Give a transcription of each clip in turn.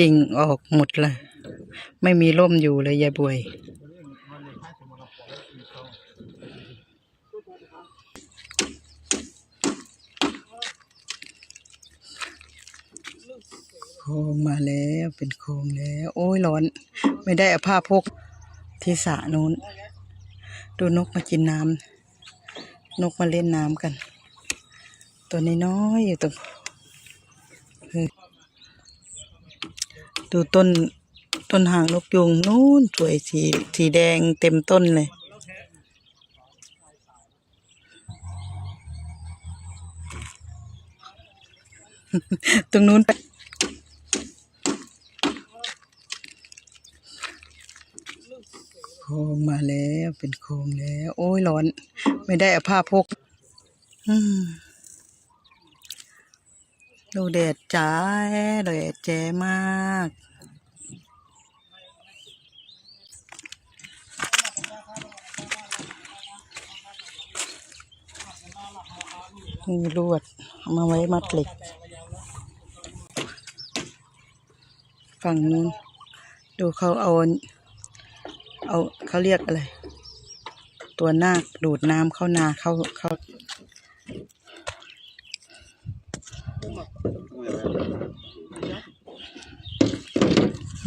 กิ่งออกหมดลยไม่มีร่มอยู่เลยยายบวย โคงมาแล้วเป็นโคงแล้ว โอ้ยร้อน ไม่ได้อาผ้าพกที่สระนู้น ดูนกมากินน้ำนกมาเล่นน้ำกัน ตัวน้อยๆอยู่ตรงเฮ้ย ดูต้นต้นหางนกยุงนู้นสวยสีสีแดงเต็มต้นเลย ตรงนู้นไปโคงมาแล้วเป็นโคงแล้ว โอ้ยร้อน ไม่ได้อาผ้าพกดูแดดจ้าแดดแจ๋มาก มีลวดมาไว้มัดเหล็ก ฝั่งนู้นดูเขาเอา เอาเขาเรียกอะไร ตัวนาคดูดน้ำเข้านาเข้าเข้า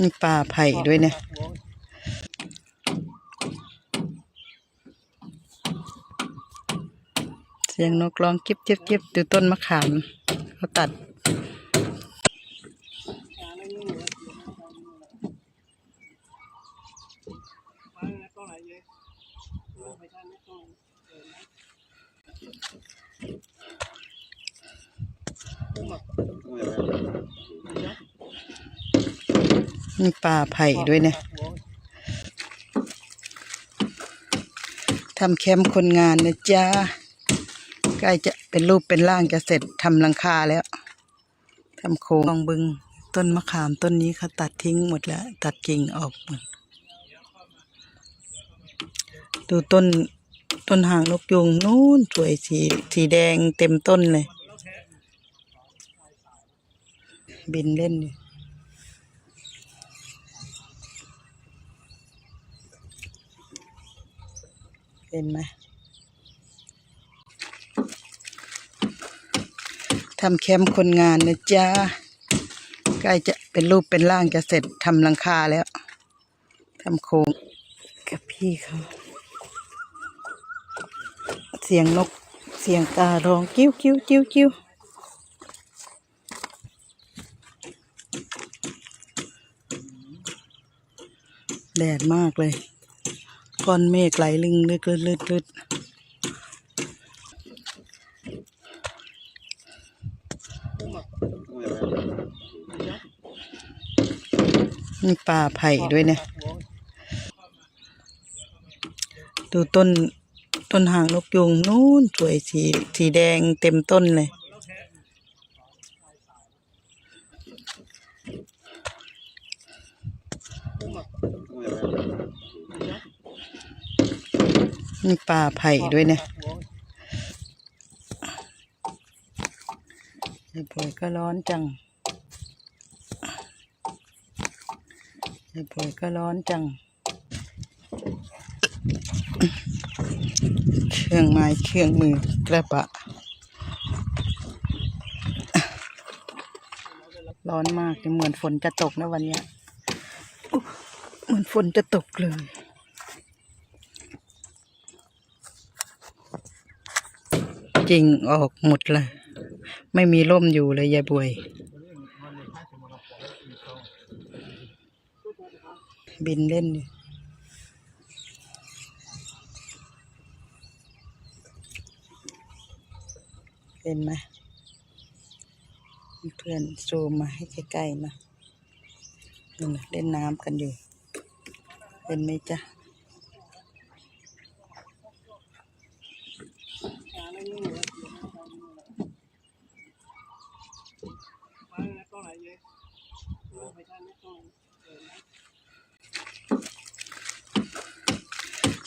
มีป่าไผ่ด้วยเนี่ย เสียงนกร้องจิบจิบจิบดูต้นมะขามเขาตัด มีป่าไผ่ด้วยเนี่ยทำแคมป์คนงานนะจ๊ะ ใกล้จะเป็นรูปเป็นร่างจะเสร็จทำหลังคาแล้วทำโครงองบึง ต้นมะขามต้นนี้เขาตัดทิ้งหมดแล้ว ตัดกิ่งออกหมด ดูต้นต้นหางนกยุงนู้นสวยสีสีแดงเต็มต้นเลย บินเล่นอยู่เห็นไหม ทำแคมป์คนงานนะจ๊ะใกล้จะเป็นรูปเป็นร่างจะเสร็จทำหลังคาแล้วทำโครงกับพี่เขาเสียงนกเสียงการ้องกิ้วกิ้วกิ้วกิ้วแดดมากเลย ก้อนเมฆไหลลึงลึดลึดลึดลึด มีป่าไผ่ด้วยเนี่ย ดูต้นต้นหางนกยุงนู้นสวยสีสีแดงเต็มต้นเลย มีป่าไผ่ด้วยเนี่ย ยายบอยก็ร้อนจังยายบอยก็ร้อนจัง เครื่องไม้เครื่องมือกระบะ ร้อนมากเหมือนฝนจะตกนะวันเนี้ยเหมือนฝนจะตกเลยจริงออกหมดเลย ไม่มีร่มอยู่เลยยายบวย บินเล่นเห็นไหมเพื่อนซูมมาให้ใกล้ๆมานี่นะเล่นน้ำกันอยู่เห็นไหมจ๊ะ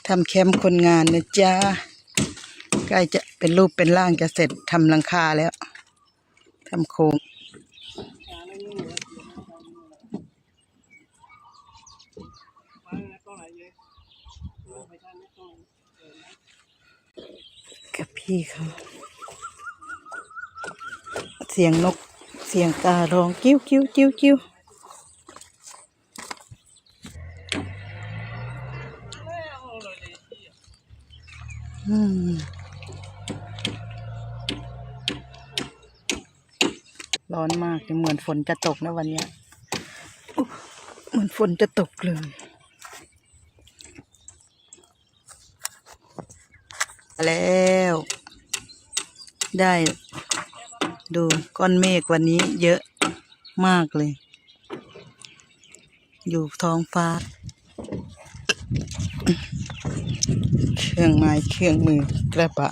ทำแคมป์คนงานนะจ๊ะใกล้จะเป็นรูปเป็นร่างจะเสร็จทำหลังคาแล้วทำโค้งกับพี่เขา เสียงนก เสียงการ้องกิ้วกิ้วกิ้วกิ้วอืมร้อนมากเหมือนฝนจะตกนะวันนี้เหมือนฝนจะตกเลย แล้ว ได้ ดูก้อนเมฆวันนี้เยอะมากเลย อยู่ท้องฟ้า เครื่องไม้เครื่องมือกระบะ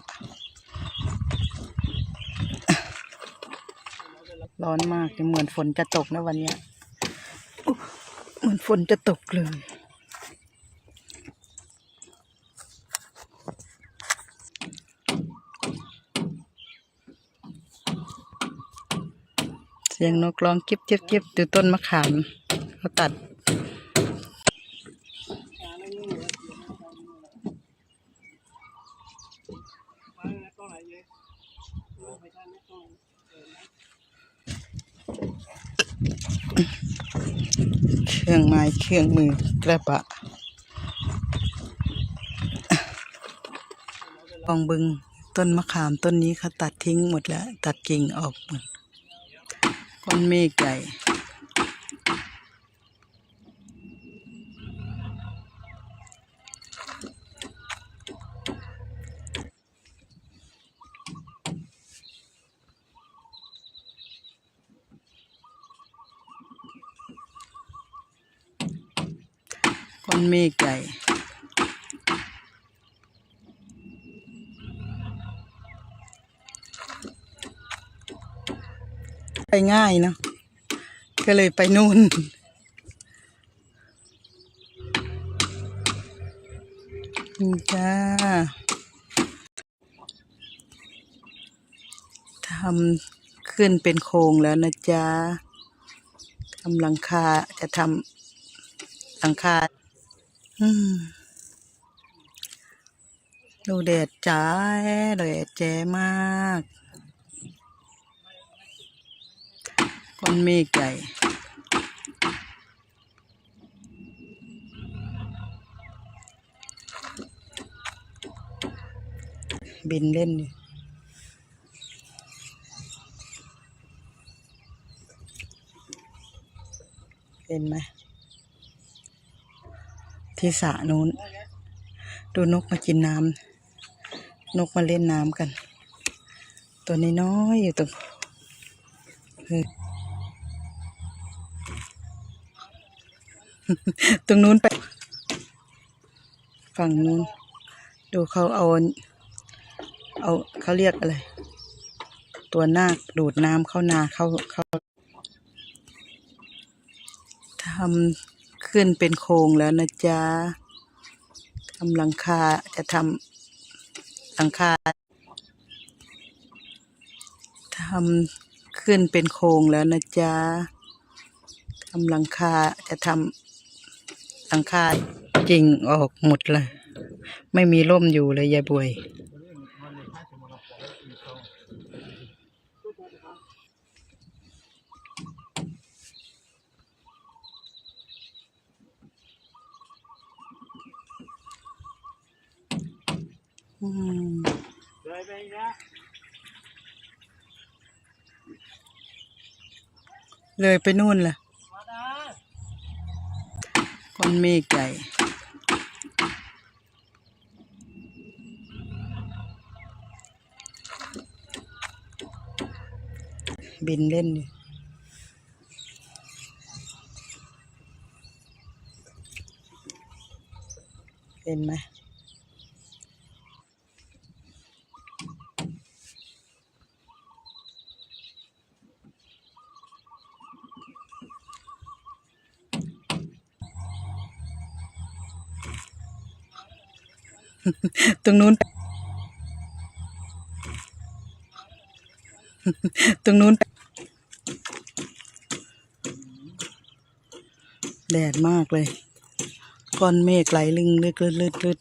ร้อนมากเหมือนฝนจะตกนะวันนี้เหมือนฝนจะตกเลย สียงนกร้องจิบจิบจิบดูต้นมะขามเขาตัด เครื่องไม้เครื่องมือกระบะลองบึงต้นมะขามต้นนี้เขาตัดทิ้งหมดแล้ว ตัดกิ่งออกหมด ก้อนเมฆใหญ่ก้อนเมฆใหญ่ ไปง่ายเนอะก็เลยไปนู่นนี่จ้าทำขึ้นเป็นโครงแล้วนะจ๊ะทำหลังคาจะทำหลังคาดูแดดจ้าแดดแจ้มากก้ อนเมฆใหญ่บินเล่นอยู่เห็นไหมที่สระนู้น ดูนกมากินน้ำนกมาเล่นน้ำกัน ตัวน้อยๆอยู่ตรงเออ ตรงนู้นไป ฝั่งนู้น ดูเขาเอา เอาเขาเรียกอะไร ตัวนาคดูดน้ำเข้านาเข้าเข้าทำขึ้นเป็นโครงแล้วนะจ๊ะทำหลังคาจะทำหลังคาทำขึ้นเป็นโครงแล้วนะจ๊ะทำหลังคาจะทำ หลังคากิ่งออกหมดเลยไม่มีร่มอยู่เลยยายบวย อืมเลยไปอีกแล้วเลยไปนู่นล่ะ ก้อนเมฆใหญ่บินเล่นนี่เห็นไหม ตรงนู้น ตรงนู้น แดดมากเลย ก้อนเมฆไหลลึงลึกลึดลึดลึด